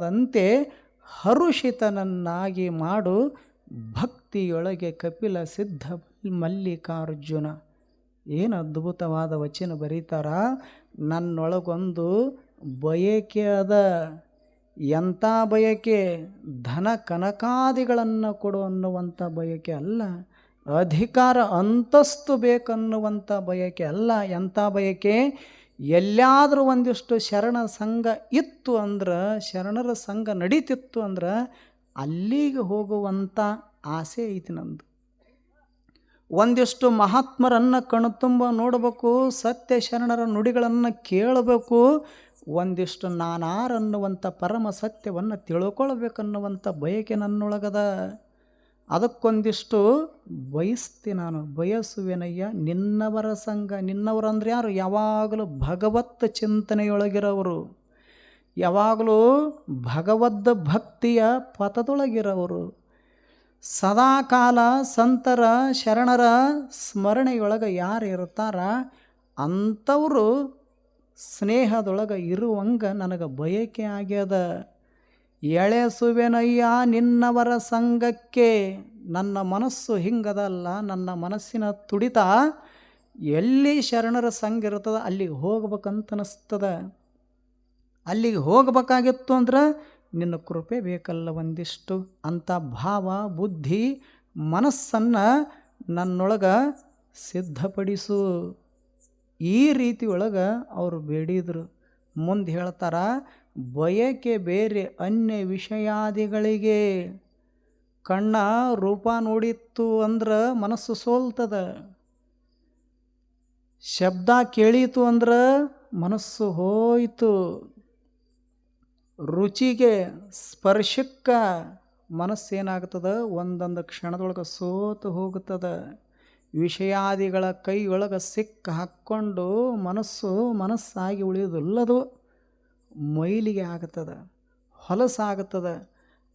ದಂತೆ ಹರುಷಿತನನ್ನಾಗಿ ಮಾಡು ಭಕ್ತಿಯೊಳಗೆ ಕಪಿಲ ಸಿದ್ಧ ಮಲ್ಲಿಕಾರ್ಜುನ. ಏನು ಅದ್ಭುತವಾದ ವಚನ ಬರೀತಾರ. ನನ್ನೊಳಗೊಂದು ಬಯಕೆ ಅದ. ಎಂಥ ಬಯಕೆ? ಧನ ಕನಕಾದಿಗಳನ್ನು ಕೊಡು ಅನ್ನುವಂಥ ಬಯಕೆ ಅಲ್ಲ. ಅಧಿಕಾರ ಅಂತಸ್ತು ಬೇಕನ್ನುವಂಥ ಬಯಕೆ ಅಲ್ಲ. ಎಂಥ ಬಯಕೆ? ಎಲ್ಲಾದರೂ ಒಂದಿಷ್ಟು ಶರಣ ಸಂಘ ಇತ್ತು ಅಂದ್ರೆ, ಶರಣರ ಸಂಘ ನಡೀತಿತ್ತು ಅಂದ್ರೆ, ಅಲ್ಲಿಗೆ ಹೋಗುವಂಥ ಆಸೆ ಐತಿ ನಂದು. ಒಂದಿಷ್ಟು ಮಹಾತ್ಮರನ್ನು ಕಣ್ತುಂಬ ನೋಡಬೇಕು, ಸತ್ಯ ಶರಣರ ನುಡಿಗಳನ್ನು ಕೇಳಬೇಕು, ಒಂದಿಷ್ಟು ನಾನಾರನ್ನುವಂಥ ಪರಮ ಸತ್ಯವನ್ನು ತಿಳ್ಕೊಳ್ಬೇಕನ್ನುವಂಥ ಬಯಕೆ ನನ್ನೊಳಗದ. ಅದಕ್ಕೊಂದಿಷ್ಟು ಬಯಸ್ತಿ ನಾನು, ಬಯಸುವೆನಯ್ಯ, ನಿನ್ನವರ ಸಂಘ ನಿನ್ನವರಂದ್ರೆ ಯಾರು? ಯಾವಾಗಲೂ ಭಗವತ್ ಚಿಂತನೆಯೊಳಗಿರೋರು. ಯಾವಾಗಲೂ ಭಗವದ್ ಭಕ್ತಿಯ ಪಥದೊಳಗಿರೋರು. ಸದಾಕಾಲ ಸಂತರ ಶರಣರ ಸ್ಮರಣೆಯೊಳಗೆ ಯಾರು ಇರ್ತಾರ? ಅಂಥವರು ಸ್ನೇಹದೊಳಗೆ ಇರುವಂಗೆ ನನಗೆ ಬಯಕೆ ಆಗ್ಯದ. ಎಳೆಸುವೆನಯ್ಯ ನಿನ್ನವರ ಸಂಘಕ್ಕೆ ನನ್ನ ಮನಸ್ಸು ಹಿಂಗದಲ್ಲ, ನನ್ನ ಮನಸ್ಸಿನ ತುಡಿತ ಎಲ್ಲಿ ಶರಣರ ಸಂಘ ಇರ್ತದ ಅಲ್ಲಿಗೆ ಹೋಗ್ಬೇಕಂತ ಅನಿಸ್ತದ. ಅಲ್ಲಿಗೆ ಹೋಗಬೇಕಾಗಿತ್ತು ಅಂದ್ರೆ ನಿನ್ನ ಕೃಪೆ ಬೇಕಲ್ಲ ಒಂದಿಷ್ಟು. ಅಂಥ ಭಾವ, ಬುದ್ಧಿ, ಮನಸ್ಸನ್ನು ನನ್ನೊಳಗೆ ಸಿದ್ಧಪಡಿಸು. ಈ ರೀತಿ ಒಳಗೆ ಅವರು ಬೇಡಿದರು. ಮುಂದೆ ಹೇಳ್ತಾರ ಬಯಕೆ ಬೇರೆ ಅನ್ಯ ವಿಷಯಾದಿಗಳಿಗೆ. ಕಣ್ಣ ರೂಪ ನೋಡಿತ್ತು ಅಂದ್ರೆ ಮನಸ್ಸು ಸೋಲ್ತದ. ಶಬ್ದ ಕೇಳೀತು ಅಂದ್ರೆ ಮನಸ್ಸು ಹೋಯಿತು. ರುಚಿಗೆ ಸ್ಪರ್ಶಕ್ಕೆ ಮನಸ್ಸೇನಾಗ್ತದ? ಒಂದೊಂದು ಕ್ಷಣದೊಳಗೆ ಸೋತು ಹೋಗುತ್ತದೆ ವಿಷಯಾದಿಗಳ ಕೈಯೊಳಗೆ ಸಿಕ್ಕ ಹಾಕ್ಕೊಂಡು ಮನಸ್ಸು ಮನಸ್ಸಾಗಿ ಉಳಿಯೋದಿಲ್ಲದು ಮೈಲಿಗೆ ಆಗ್ತದೆ ಹೊಲಸಾಗ್ತದ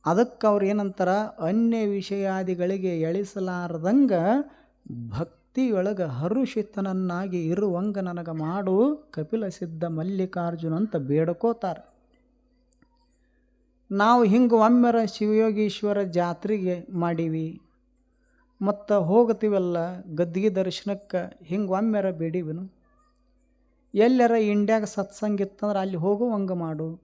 ಅದಕ್ಕೆ ಅವ್ರು ಏನಂತಾರ, ಅನ್ಯ ವಿಷಯಾದಿಗಳಿಗೆ ಎಳಿಸಲಾರದಂಗ ಭಕ್ತಿಯೊಳಗೆ ಹರುಷಿತನನ್ನಾಗಿ ಇರುವಂಗ ನನಗೆ ಮಾಡು, ಕಪಿಲ ಸಿದ್ಧ ಮಲ್ಲಿಕಾರ್ಜುನ ಅಂತ ಬೇಡ್ಕೋತಾರೆ. ನಾವು ಹಿಂಗೆ ಒಮ್ಮೆರ ಶಿವಯೋಗೀಶ್ವರ ಜಾತ್ರೆಗೆ ಮಾಡೀವಿ, ಮತ್ತು ಹೋಗ್ತೀವಲ್ಲ ಗದ್ದಿಗೆ ದರ್ಶನಕ್ಕೆ, ಹಿಂಗೆ ಒಮ್ಮೆರ ಬೇಡೀವಿನು. ಎಲ್ಲರ ಇಂಡ್ಯಾಗ ಸತ್ಸಂಗ ಇತ್ತಂದ್ರೆ ಅಲ್ಲಿ ಹೋಗುವಂಗೆ ಮಾಡು.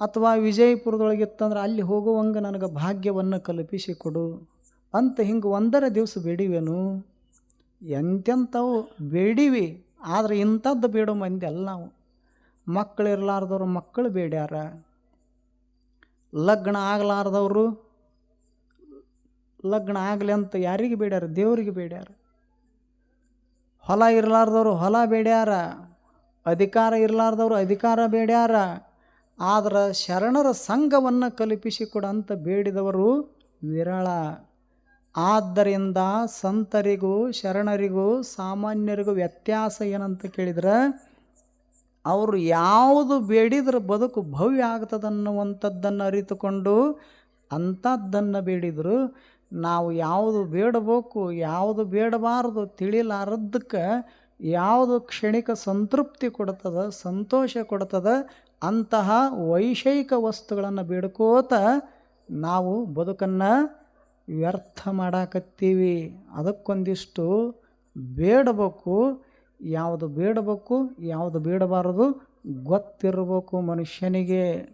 ಅಥವಾ ವಿಜಯಪುರದೊಳಗೆ ಇತ್ತಂದ್ರೆ ಅಲ್ಲಿ ಹೋಗುವಂಗೆ ನನಗೆ ಭಾಗ್ಯವನ್ನು ಕಲ್ಪಿಸಿ ಕೊಡು. ಅಂತ ಹಿಂಗೆ ಒಂದರ ದಿವಸ ಬೇಡಿವೆನು. ಎಂತೆಂಥವು ಬೇಡಿವಿ, ಆದರೆ ಇಂಥದ್ದು ಬೇಡೋ ಮಂದಿ ಅಲ್ಲ ನಾವು. ಮಕ್ಕಳು ಇರಲಾರ್ದವ್ರು ಮಕ್ಕಳು ಬೇಡ್ಯಾರ. ಲಗ್ನ ಆಗಲಾರ್ದವರು ಲಗ್ನ ಆಗಲಿ ಅಂತ ಯಾರಿಗೆ ಬೇಡ್ಯಾರ? ದೇವರಿಗೆ ಬೇಡ್ಯಾರ? ಹೊಲ ಇರಲಾರ್ದವ್ರು ಹೊಲ ಬೇಡ್ಯಾರ, ಅಧಿಕಾರ ಇರಲಾರ್ದವ್ರು ಅಧಿಕಾರ ಬೇಡ್ಯಾರ, ಆದ್ರೆ ಶರಣರ ಸಂಘವನ್ನು ಕಲ್ಪಿಸಿಕೊಡಂತ ಬೇಡಿದವರು ವಿರಳ. ಆದ್ದರಿಂದ ಸಂತರಿಗೂ ಶರಣರಿಗೂ ಸಾಮಾನ್ಯರಿಗೂ ವ್ಯತ್ಯಾಸ ಏನಂತ ಕೇಳಿದ್ರೆ, ಅವರು ಯಾವುದು ಬೇಡಿದ್ರೆ ಬದುಕು ಭವ್ಯ ಆಗ್ತದನ್ನುವಂಥದ್ದನ್ನು ಅರಿತುಕೊಂಡು ಅಂಥದ್ದನ್ನು ಬೇಡಿದರು. ನಾವು ಯಾವುದು ಬೇಡಬೇಕು, ಯಾವುದು ಬೇಡಬಾರದು ತಿಳಿಲಾರದ್ದಕ್ಕೆ ಯಾವುದು ಕ್ಷಣಿಕ ಸಂತೃಪ್ತಿ ಕೊಡ್ತದ, ಸಂತೋಷ ಕೊಡ್ತದ, ಅಂತಹ ವೈಷಯಿಕ ವಸ್ತುಗಳನ್ನು ಬೇಡ್ಕೋತ ನಾವು ಬದುಕನ್ನು ವ್ಯರ್ಥ ಮಾಡಾಕತ್ತೀವಿ. ಅದಕ್ಕೊಂದಿಷ್ಟು ಬೇಡಬೇಕು. ಯಾವುದು ಬೇಡಬೇಕು, ಯಾವುದು ಬೇಡಬಾರದು ಗೊತ್ತಿರಬೇಕು ಮನುಷ್ಯನಿಗೆ.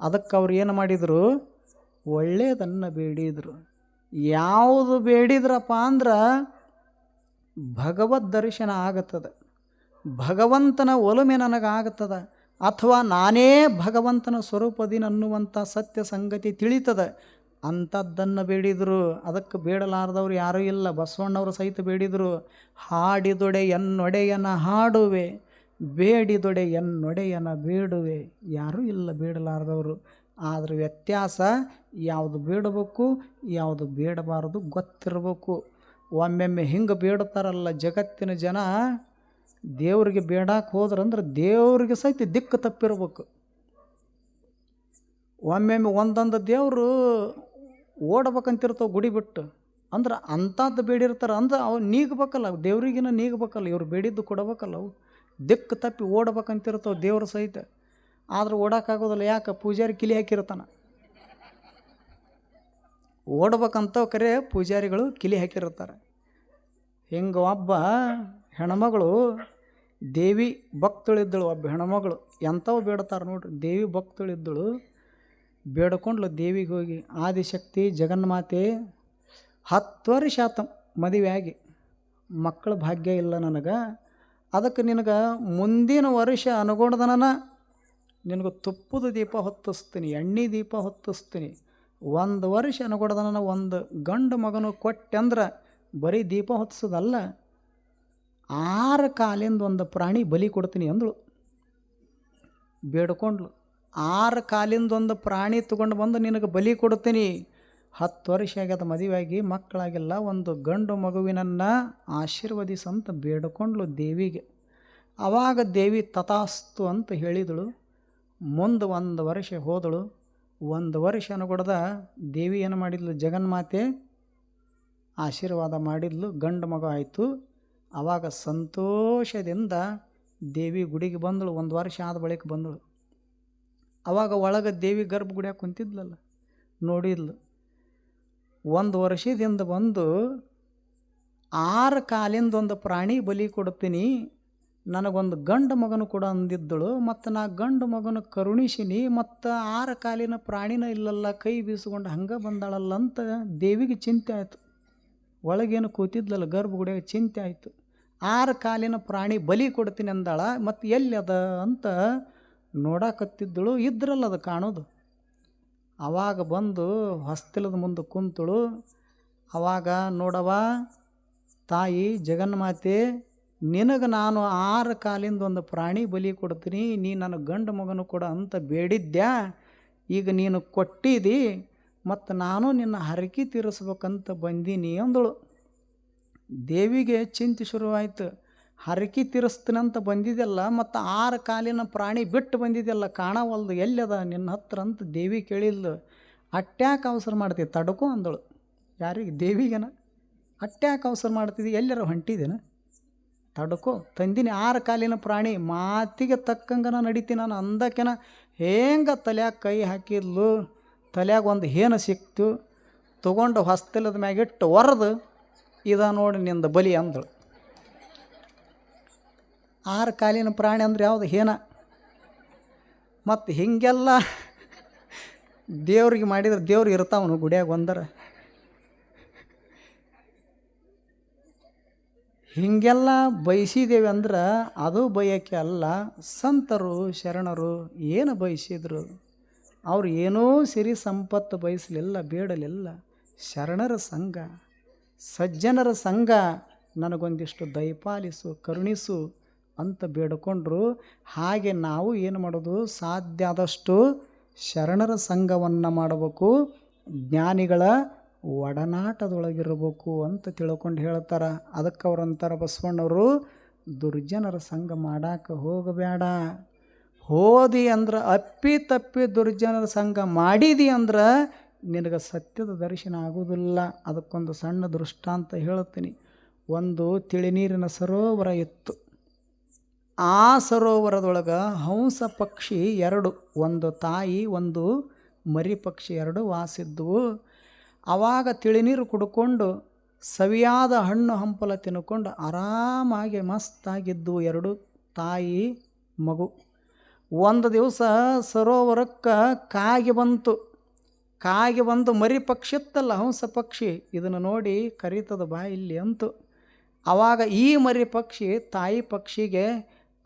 ಅದಕ್ಕೆ ಅವ್ರು ಏನು ಮಾಡಿದರು? ಒಳ್ಳೆಯದನ್ನು ಬೇಡಿದರು. ಯಾವುದು ಬೇಡಿದ್ರಪ್ಪ ಅಂದ್ರೆ ಭಗವದ್ ದರ್ಶನ ಆಗುತ್ತದೆ. ಭಗವಂತನ ಒಲುಮೆ ನನಗಾಗುತ್ತದೆ. ಅಥವಾ ನಾನೇ ಭಗವಂತನ ಸ್ವರೂಪದಿನ ಅನ್ನುವಂಥ ಸತ್ಯ ಸಂಗತಿ ತಿಳಿತದೆ. ಅಂಥದ್ದನ್ನು ಬೇಡಿದರು, ಅದಕ್ಕೆ ಬೇಡಲಾರ್ದವ್ರು ಯಾರೂ ಇಲ್ಲ. ಬಸವಣ್ಣವರು ಸಹಿತ ಬೇಡಿದರು, ಹಾಡಿದೊಡೆ ಎನ್ನೊಡೆಯನ ಹಾಡುವೆ, ಬೇಡಿದೊಡೆ ಎನ್ನೊಡೆಯನ ಬೇಡುವೆ, ಯಾರೂ ಇಲ್ಲ ಬೇಡಲಾರ್ದವರು. ಆದರೆ ವ್ಯತ್ಯಾಸ ಯಾವುದು ಬೇಡಬೇಕು, ಯಾವುದು ಬೇಡಬಾರದು ಗೊತ್ತಿರಬೇಕು. ಒಮ್ಮೆಮ್ಮೆ ಹಿಂಗೆ ಬೇಡ್ತಾರಲ್ಲ ಜಗತ್ತಿನ ಜನ, ದೇವರಿಗೆ ಬೇಡಕ್ಕೆ ಹೋದ್ರಂದ್ರೆ ದೇವ್ರಿಗೆ ಸಹಿತ ದಿಕ್ಕು ತಪ್ಪಿರ್ಬೇಕು. ಒಮ್ಮೆಮ್ಮೆ ಒಂದೊಂದು ದೇವರು ಓಡ್ಬೇಕಂತಿರ್ತಾವೆ ಗುಡಿ ಬಿಟ್ಟು, ಅಂದ್ರೆ ಅಂಥದ್ದು ಬೇಡಿರ್ತಾರೆ, ಅಂದ್ರೆ ಅವು ನೀಗಬೇಕಲ್ಲ, ದೇವ್ರಿಗಿನ ನೀಗಬೇಕಲ್ಲ, ಇವ್ರು ಬೇಡಿದ್ದು ಕೊಡಬೇಕಲ್ಲ, ಅವು ದಿಕ್ಕು ತಪ್ಪಿ ಓಡ್ಬೇಕಂತಿರ್ತಾವೆ ದೇವ್ರ ಸಹಿತ. ಆದ್ರೆ ಓಡೋಕ್ಕಾಗೋದಿಲ್ಲ ಯಾಕೆ? ಪೂಜಾರಿ ಕಿಲಿ ಹಾಕಿರ್ತಾನೆ ಓಡ್ಬೇಕಂತ ಕರೆ ಪೂಜಾರಿಗಳು ಕಿಲಿ ಹಾಕಿರ್ತಾರೆ ಹಿಂಗೆ ಒಬ್ಬ ಹೆಣ್ಮಗಳು, ದೇವಿ ಭಕ್ತಳಿದ್ದಳು. ಒಬ್ಬ ಹೆಣ್ಮಗಳು ಎಂಥವು ಬೇಡ್ತಾರೆ ನೋಡ್ರಿ. ದೇವಿ ಭಕ್ತಳಿದ್ದಳು. ಬೇಡ್ಕೊಂಡ್ಲು ದೇವಿಗೆ ಹೋಗಿ. ಆದಿಶಕ್ತಿ, ಜಗನ್ಮಾತೆ, ಹತ್ತು ವರ್ಷ ಆತ ಮದುವೆ ಆಗಿ. ಮಕ್ಕಳ ಭಾಗ್ಯ ಇಲ್ಲ ನನಗೆ. ಅದಕ್ಕೆ ನಿನಗೆ ಮುಂದಿನ ವರ್ಷ ಅನುಗುಣದನ ನಿನಗೆ ತುಪ್ಪದ ದೀಪ ಹೊತ್ತಿಸ್ತೀನಿ, ಎಣ್ಣೆ ದೀಪ ಹೊತ್ತಿಸ್ತೀನಿ. ಒಂದು ವರ್ಷ ಅನುಗುಣದನ ಒಂದು ಗಂಡು ಮಗನು ಕೊಟ್ಟೆಂದ್ರೆ ಬರೀ ದೀಪ ಹೊತ್ತಿಸೋದಲ್ಲ, ಆರು ಕಾಲಿಂದ ಒಂದು ಪ್ರಾಣಿ ಬಲಿ ಕೊಡ್ತೀನಿ ಅಂದಳು. ಬೇಡ್ಕೊಂಡ್ಳು. ಆರು ಕಾಲಿಂದ ಒಂದು ಪ್ರಾಣಿ ತೊಗೊಂಡು ಬಂದು ನಿನಗೆ ಬಲಿ ಕೊಡ್ತೀನಿ. ಹತ್ತು ವರ್ಷ ಆಗ್ಯದ ಮದುವೆಯಾಗಿ, ಮಕ್ಕಳಾಗಿಲ್ಲ, ಒಂದು ಗಂಡು ಮಗುವಿನನ್ನು ಆಶೀರ್ವದಿಸಂತ ಬೇಡ್ಕೊಂಡ್ಳು ದೇವಿಗೆ. ಆವಾಗ ದೇವಿ ತಥಾಸ್ತು ಅಂತ ಹೇಳಿದಳು. ಮುಂದೆ ಒಂದು ವರ್ಷ ಹೋದಳು, ಒಂದು ವರ್ಷ ಅನುಗುಣದ ದೇವಿ ಏನು ಮಾಡಿದ್ಲು ಜಗನ್ಮಾತೆ ಆಶೀರ್ವಾದ ಮಾಡಿದ್ಲು, ಗಂಡು ಮಗ ಆಯಿತು. ಆವಾಗ ಸಂತೋಷದಿಂದ ದೇವಿ ಗುಡಿಗೆ ಬಂದಳು, ಒಂದು ವರ್ಷ ಆದ ಬಳಿಕ ಬಂದಳು. ಆವಾಗ ಒಳಗೆ ದೇವಿ ಗರ್ಭಗುಡಿಯಾಗ ಕುಂತಿದ್ಲಲ್ಲ, ನೋಡಿದ್ಲು. ಒಂದು ವರ್ಷದಿಂದ ಬಂದು ಆರು ಕಾಲಿಂದ ಒಂದು ಪ್ರಾಣಿ ಬಲಿ ಕೊಡ್ತೀನಿ ನನಗೊಂದು ಗಂಡು ಮಗನು ಕೂಡ ಅಂದಿದ್ದಳು, ಮತ್ತು ನಾ ಗಂಡು ಮಗನ ಕರುಣಿಸಿನಿ, ಮತ್ತು ಆರು ಕಾಲಿನ ಪ್ರಾಣಿನ ಇಲ್ಲಲ್ಲ, ಕೈ ಬೀಸ್ಕೊಂಡು ಹಂಗೆ ಬಂದಾಳಲ್ಲ ಅಂತ ದೇವಿಗೆ ಚಿಂತೆ ಆಯಿತು. ಒಳಗೇನು ಕೂತಿದ್ಲಲ್ಲ, ಗರ್ಭಗುಡಿಯಾಗ ಚಿಂತೆ ಆಯಿತು. ಆರು ಕಾಲಿನ ಪ್ರಾಣಿ ಬಲಿ ಕೊಡ್ತೀನಿ ಅಂದಾಳ, ಮತ್ತು ಎಲ್ಲಿ ಅದ ಅಂತ ನೋಡಾಕತ್ತಿದ್ದಳು, ಇದ್ರಲ್ಲ ಅದು ಕಾಣೋದು. ಆವಾಗ ಬಂದು ಹೊಸ್ತಿಲದ ಮುಂದೆ ಕುಂತಳು ಆವಾಗ ನೋಡವ ತಾಯಿ ಜಗನ್ಮಾತೆ ನಿನಗೆ ನಾನು ಆರು ಕಾಲಿಂದ ಒಂದು ಪ್ರಾಣಿ ಬಲಿ ಕೊಡ್ತೀನಿ, ನೀ ನನ್ನ ಗಂಡು ಮಗನು ಕೂಡ ಅಂತ ಬೇಡಿದ್ದ್ಯಾ ಈಗ ನೀನು ಕೊಟ್ಟಿದಿ ಮತ್ತು ನಾನು ನಿನ್ನ ಹರಕೆ ತೀರಿಸ್ಬೇಕಂತ ಬಂದೀನಿ ಅಂದಳು. ದೇವಿಗೆ ಚಿಂತೆ ಶುರುವಾಯಿತು, ಹರಕೆ ತೀರಿಸ್ತೀನಂತ ಬಂದಿದ್ದೆಲ್ಲ ಮತ್ತು ಆರು ಕಾಲಿನ ಪ್ರಾಣಿ ಬಿಟ್ಟು ಬಂದಿದ್ದೆಲ್ಲ ಕಾಣವಲ್ದು, ಎಲ್ಲದ ನಿನ್ನ ಹತ್ರ ಅಂತ ದೇವಿ ಕೇಳಿದ್ಲು. ಅಟ್ಯಾಕ್ ಅವಸರ ಮಾಡ್ತೀವಿ ತಡಕೋ ಅಂದಳು. ಯಾರಿಗೆ? ದೇವಿಗೆನ? ಅಟ್ಯಾಕ್ ಅವಸರ ಮಾಡ್ತಿದ್ದಿ ಎಲ್ಲರೂ ಹೊಂಟಿದ್ದೇನೆ ತಡ್ಕೋ, ತಂದಿನಿ ಆರು ಕಾಲಿನ ಪ್ರಾಣಿ, ಮಾತಿಗೆ ತಕ್ಕಂಗೆ ನಾನು ನಡಿತೀನಿ ನಾನು ಅಂದಕ್ಕೆನ ಹೆಂಗೆ ತಲ್ಯಾಗ ಕೈ ಹಾಕಿದ್ಲು? ತಲ್ಯಾಗ ಒಂದು ಹೇನ ಸಿಕ್ತು, ತೊಗೊಂಡು ಹೊಸ್ತಲದ ಮ್ಯಾಗಿಟ್ಟು ಒರೆದು, ಇದ ನೋಡಿ ನಿಂದ ಬಲಿ ಅಂದಳು. ಆರು ಕಾಲಿನ ಪ್ರಾಣಿ ಅಂದ್ರೆ ಯಾವುದು? ಹೇನ. ಮತ್ತು ಹೀಗೆಲ್ಲ ದೇವ್ರಿಗೆ ಮಾಡಿದ್ರೆ ದೇವ್ರು ಇರ್ತಾವನು ಗುಡಿಯಾಗ ಒಂದರ. ಹೀಗೆಲ್ಲ ಬಯಸಿದ್ದೇವೆ ಅಂದ್ರೆ ಅದು ಬಯಕೆ ಅಲ್ಲ. ಸಂತರು, ಶರಣರು ಏನು ಬಯಸಿದ್ರು? ಅವ್ರು ಏನೂ ಸಿರಿ ಸಂಪತ್ತು ಬಯಸಲಿಲ್ಲ, ಬೇಡಲಿಲ್ಲ. ಶರಣರ ಸಂಘ, ಸಜ್ಜನರ ಸಂಘ, ನನಗೊಂದಿಷ್ಟು ದಯಪಾಲಿಸು ಕರುಣಿಸು ಅಂತ ಬೇಡಿಕೊಂಡ್ರು. ಹಾಗೆ ನಾವು ಏನು ಮಾಡೋದು? ಸಾಧ್ಯ ಆದಷ್ಟು ಶರಣರ ಸಂಘವನ್ನು ಮಾಡಬೇಕು. ಜ್ಞಾನಿಗಳ ಒಡನಾಟದೊಳಗಿರಬೇಕು ಅಂತ ತಿಳ್ಕೊಂಡು ಹೇಳ್ತಾರೆ. ಅದಕ್ಕೆ ಅವ್ರು ಬಸವಣ್ಣವರು, ದುರ್ಜನರ ಸಂಘ ಮಾಡಾಕ ಹೋಗಬೇಡ ಹೋದಿ ಅಂದ್ರೆ, ಅಪ್ಪಿ ತಪ್ಪಿ ದುರ್ಜನರ ಸಂಘ ಮಾಡಿದಿ ಅಂದ್ರೆ ನಿನಗೆ ಸತ್ಯದ ದರ್ಶನ ಆಗೋದಿಲ್ಲ. ಅದಕ್ಕೊಂದು ಸಣ್ಣ ದೃಷ್ಟಾಂತ ಹೇಳ್ತೀನಿ. ಒಂದು ತಿಳಿನೀರಿನ ಸರೋವರ ಇತ್ತು. ಆ ಸರೋವರದೊಳಗೆ ಹಂಸ ಪಕ್ಷಿ ಎರಡು, ಒಂದು ತಾಯಿ, ಒಂದು ಮರಿ ಪಕ್ಷಿ ಎರಡು ವಾಸಿದ್ವು. ಆವಾಗ ತಿಳಿನೀರು ಕುಡ್ಕೊಂಡು ಸವಿಯಾದ ಹಣ್ಣು ಹಂಪಲ ತಿನ್ಕೊಂಡು ಆರಾಮಾಗಿ ಮಸ್ತಾಗಿದ್ದು ಎರಡು ತಾಯಿ ಮಗು. ಒಂದು ದಿವಸ ಸರೋವರಕ್ಕೆ ಕಾಗಿ ಬಂತು. ಕಾಗಿ ಬಂದು ಮರಿ ಪಕ್ಷಿ ಇತ್ತಲ್ಲ ಹಂಸ ಪಕ್ಷಿ. ಇದನ್ನು ನೋಡಿ ಕರೀತದ ಬಾ ಇಲ್ಲಿ ಅಂತು. ಆವಾಗ ಈ ಮರಿ ಪಕ್ಷಿ ತಾಯಿ ಪಕ್ಷಿಗೆ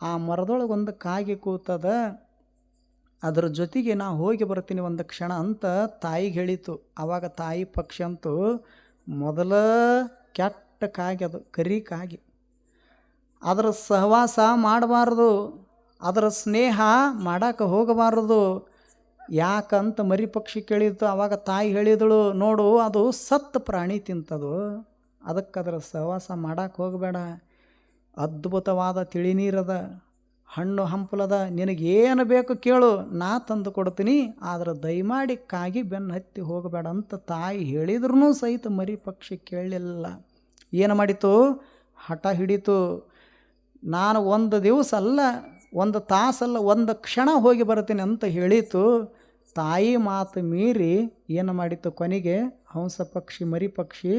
ಆ ಮರದೊಳಗೊಂದು ಕಾಗಿ ಕೂತದ. ಅದರ ಜೊತೆಗೆ ನಾ ಹೋಗಿ ಬರ್ತೀನಿ ಒಂದು ಕ್ಷಣ ಅಂತ ತಾಯಿಗೆ ಹೇಳಿತು ಆವಾಗ ತಾಯಿ ಪಕ್ಷಿ ಅಂತೂ ಮೊದಲ ಕೆಟ್ಟ ಕಾಗಿ ಅದು, ಕರಿ ಕಾಗಿ. ಅದರ ಸಹವಾಸ ಮಾಡಬಾರ್ದು, ಅದರ ಸ್ನೇಹ ಮಾಡಕ್ಕೆ ಹೋಗಬಾರದು. ಯಾಕಂತ ಮರಿ ಪಕ್ಷಿ ಕೇಳಿತು ಆವಾಗ ತಾಯಿ ಹೇಳಿದಳು, ನೋಡು, ಅದು ಸತ್ತು ಪ್ರಾಣಿ ತಿಂತದು. ಅದಕ್ಕೆ ಅದರ ಸಹವಾಸ ಮಾಡಕ್ಕೆ ಹೋಗಬೇಡ. ಅದ್ಭುತವಾದ ತಿಳಿನೀರದ ಹಣ್ಣು ಹಂಪಲದ ನಿನಗೇನು ಬೇಕು ಕೇಳು, ನಾ ತಂದು ಕೊಡ್ತೀನಿ. ಆದರೆ ದಯಮಾಡಿ ಕಾಗಿ ಬೆನ್ನು ಹತ್ತಿ ಹೋಗಬೇಡ ಅಂತ ತಾಯಿ ಹೇಳಿದ್ರೂ ಸಹಿತ ಮರಿ ಪಕ್ಷಿ ಕೇಳಲಿಲ್ಲ. ಏನು ಮಾಡಿತು? ಹಠ ಹಿಡಿತು. ನಾನು ಒಂದು ದಿವಸ ಅಲ್ಲ ಒಂದು ತಾಸಲ್ಲ, ಒಂದು ಕ್ಷಣ ಹೋಗಿ ಬರ್ತೀನಿ ಅಂತ ಹೇಳಿತು. ತಾಯಿ ಮಾತು ಮೀರಿ ಏನು ಮಾಡಿತ್ತು ಕೊನೆಗೆ? ಹಂಸ ಪಕ್ಷಿ, ಮರಿ ಪಕ್ಷಿ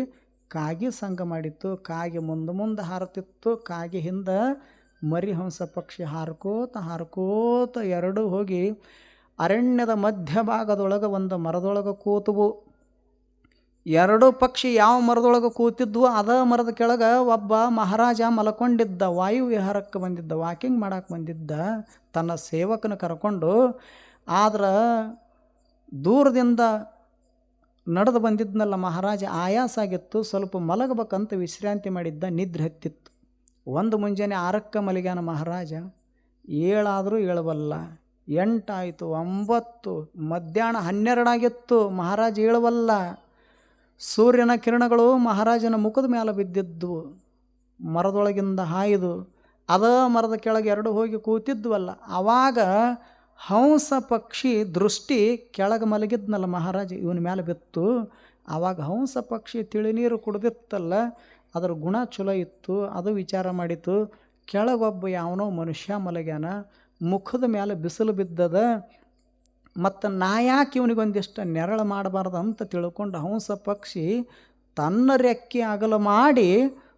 ಕಾಗಿ ಸಂಘ ಮಾಡಿತ್ತು. ಕಾಗಿ ಮುಂದೆ ಮುಂದೆ ಹಾರತಿತ್ತು ಕಾಗಿ ಹಿಂದೆ ಮರಿ ಹಂಸ ಪಕ್ಷಿ ಹಾರ್ಕೋತ ಹಾರ್ಕೋತ ಎರಡು ಹೋಗಿ ಅರಣ್ಯದ ಮಧ್ಯಭಾಗದೊಳಗೆ ಒಂದು ಮರದೊಳಗೆ ಕೂತವು. ಎರಡು ಪಕ್ಷಿ ಯಾವ ಮರದೊಳಗೆ ಕೂತಿದ್ವು, ಅದ ಮರದ ಕೆಳಗೆ ಒಬ್ಬ ಮಹಾರಾಜ ಮಲ್ಕೊಂಡಿದ್ದ ವಾಯುವಿಹಾರಕ್ಕೆ ಬಂದಿದ್ದ, ವಾಕಿಂಗ್ ಮಾಡಕ್ಕೆ ಬಂದಿದ್ದ, ತನ್ನ ಸೇವಕನ ಕರ್ಕೊಂಡು ಆದ್ರೆ ದೂರದಿಂದ ನಡೆದು ಬಂದಿದ್ನಲ್ಲ ಮಹಾರಾಜ, ಆಯಾಸ ಆಗಿತ್ತು, ಸ್ವಲ್ಪ ಮಲಗಬೇಕಂತ ವಿಶ್ರಾಂತಿ ಮಾಡಿದ್ದ, ನಿದ್ರೆ ಹತ್ತಿತ್ತು. ಒಂದು ಮುಂಜಾನೆ ಆರಕ್ಕ ಮಲಗ್ಯಾನ ಮಹಾರಾಜ, ಏಳಾದರೂ ಏಳಬಲ್ಲ ಎಂಟಾಯಿತು, ಒಂಬತ್ತು, ಮಧ್ಯಾಹ್ನ ಹನ್ನೆರಡಾಗಿತ್ತು, ಮಹಾರಾಜ ಏಳವಲ್ಲ. ಸೂರ್ಯನ ಕಿರಣಗಳು ಮಹಾರಾಜನ ಮುಖದ ಮೇಲೆ ಬಿದ್ದಿದ್ವು, ಮರದೊಳಗಿಂದ ಹಾಯ್ದು, ಅದ ಮರದ ಕೆಳಗೆ ಎರಡು ಹೋಗಿ ಕೂತಿದ್ವಲ್ಲ ಆವಾಗ ಹಂಸ ಪಕ್ಷಿ ದೃಷ್ಟಿ ಕೆಳಗೆ ಮಲಗಿದ್ನಲ್ಲ ಮಹಾರಾಜ, ಇವನ ಮೇಲೆ ಬಿತ್ತು ಆವಾಗ ಹಂಸ ಪಕ್ಷಿ ತಿಳಿನೀರು ಕುಡ್ದಿತ್ತಲ್ಲ ಅದರ ಗುಣ ಚಲೋ ಇತ್ತು, ಅದು ವಿಚಾರ ಮಾಡಿತು. ಕೆಳಗೊಬ್ಬ ಯಾವನೋ ಮನುಷ್ಯ ಮಲಗ್ಯಾನ, ಮುಖದ ಮೇಲೆ ಬಿಸಿಲು ಬಿದ್ದದ, ಮತ್ತು ನಾ ಯಾಕೆ ಇವನಿಗೊಂದಿಷ್ಟು ನೆರಳು ಮಾಡಬಾರ್ದು ಅಂತ ತಿಳ್ಕೊಂಡು ಹಂಸ ಪಕ್ಷಿ ತನ್ನ ರೆಕ್ಕೆ ಅಗಲ ಮಾಡಿ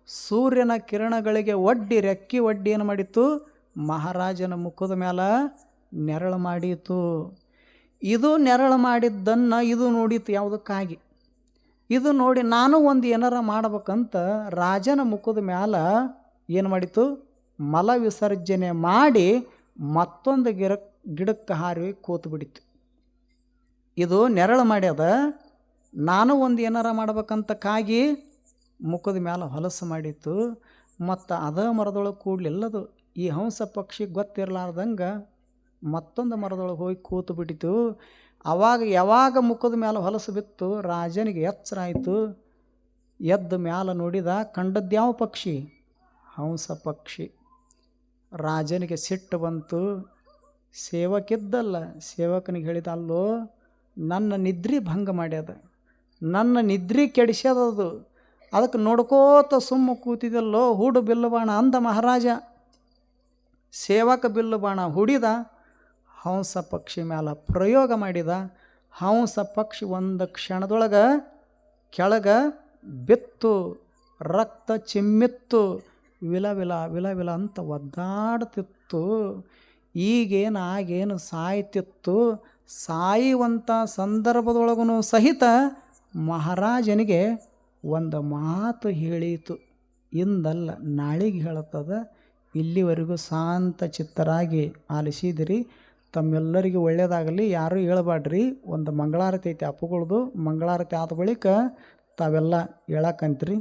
ಸೂರ್ಯನ ಕಿರಣಗಳಿಗೆ ಒಡ್ಡಿ, ರೆಕ್ಕಿ ಒಡ್ಡಿ ಏನು ಮಾಡಿತ್ತು? ಮಹಾರಾಜನ ಮುಖದ ಮೇಲೆ ನೆರಳು ಮಾಡಿತು. ಇದು ನೆರಳು ಮಾಡಿದ್ದನ್ನು ಇದು ನೋಡಿತು ಯಾವುದಕ್ಕಾಗಿ? ಇದು ನೋಡಿ ನಾನು ಒಂದು ಏನಾರ ಮಾಡ್ಬೇಕಂತ ರಾಜನ ಮುಖದ ಮ್ಯಾಲ ಏನು ಮಾಡಿತು ಮಲ ವಿಸರ್ಜನೆ ಮಾಡಿ ಮತ್ತೊಂದು ಗಿಡ, ಗಿಡಕ್ಕೆ ಹಾರಿ ಕೂತು ಬಿಡಿತು ಇದು ನೆರಳು ಮಾಡ್ಯದ ನಾನು ಒಂದು ಏನಾರ ಮಾಡ್ಬೇಕಂತ ಕಾಗಿ ಮುಖದ ಮ್ಯಾಲೆ ಹೊಲಸು ಮಾಡಿತ್ತು. ಮತ್ತು ಅದ ಮರದೊಳಗೆ ಕೂಡ್ಲಿಲ್ಲದು ಈ ಹಂಸ ಪಕ್ಷಿ ಗೊತ್ತಿರಲಾರ್ದಂಗೆ ಮತ್ತೊಂದು ಮರದೊಳಗೆ ಹೋಗಿ ಕೂತು ಬಿಟ್ಟಿತು ಅವಾಗ ಯಾವಾಗ ಮುಖದ ಮೇಲೆ ಹೊಲಸು ಬಿತ್ತು, ರಾಜನಿಗೆ ಎಚ್ಚರ ಆಯಿತು ಎದ್ದು ಮ್ಯಾಲ ನೋಡಿದ ಕಂಡದ್ಯಾವ ಪಕ್ಷಿ? ಹಂಸ ಪಕ್ಷಿ. ರಾಜನಿಗೆ ಸಿಟ್ಟು ಬಂತು, ಸೇವಕಿದ್ದಲ್ಲ, ಸೇವಕನಿಗೆ ಹೇಳಿದ, ಅಲ್ಲೋ, ನನ್ನ ನಿದ್ರೆ ಭಂಗ ಮಾಡ್ಯದ, ನನ್ನ ನಿದ್ರಿ ಕೆಡಿಸ್ಯದದು ಅದಕ್ಕೆ ನೋಡ್ಕೋತ ಸುಮ್ಮ ಕೂತಿದಲ್ಲೋ ಹೂಡು ಬಿಲ್ಲು ಬಾಣ ಅಂದ ಮಹಾರಾಜ. ಸೇವಕ ಬಿಲ್ಲು ಬಾಣ ಹುಡಿದ ಹಂಸ ಪಕ್ಷಿ ಮ್ಯಾಲ ಪ್ರಯೋಗ ಮಾಡಿದ ಹಂಸ ಪಕ್ಷಿ ಒಂದು ಕ್ಷಣದೊಳಗೆ ಕೆಳಗೆ ಬಿತ್ತು, ರಕ್ತ ಚಿಮ್ಮಿತ್ತು, ವಿಲ ವಿಲ ವಿಲ ವಿಲ ಅಂತ ಒದ್ದಾಡ್ತಿತ್ತು. ಈಗೇನು ಆಗೇನು ಸಾಯ್ತಿತ್ತು. ಸಾಯುವಂಥ ಸಂದರ್ಭದೊಳಗೂ ಸಹಿತ ಮಹಾರಾಜನಿಗೆ ಒಂದು ಮಾತು ಹೇಳಿತು. ಇಂದಲ್ಲ ನಾಳಿಗೆ ಹೇಳುತ್ತದೆ ಇಲ್ಲಿವರೆಗೂ ಶಾಂತ ಚಿತ್ತರಾಗಿ ಆಲಿಸಿದಿರಿ. ತಮ್ಮೆಲ್ಲರಿಗೂ ಒಳ್ಳೆಯದಾಗಲಿ ಯಾರೂ ಹೇಳಬೇಡ್ರಿ ಒಂದು ಮಂಗಳಾರತಿ ಐತಿ ಅಪ್ಪುಗಳ್ದು ಮಂಗಳಾರತಿ ಆದ ಬಳಿಕ ತಾವೆಲ್ಲ ಹೇಳಕ್ಕಂತ್ರಿ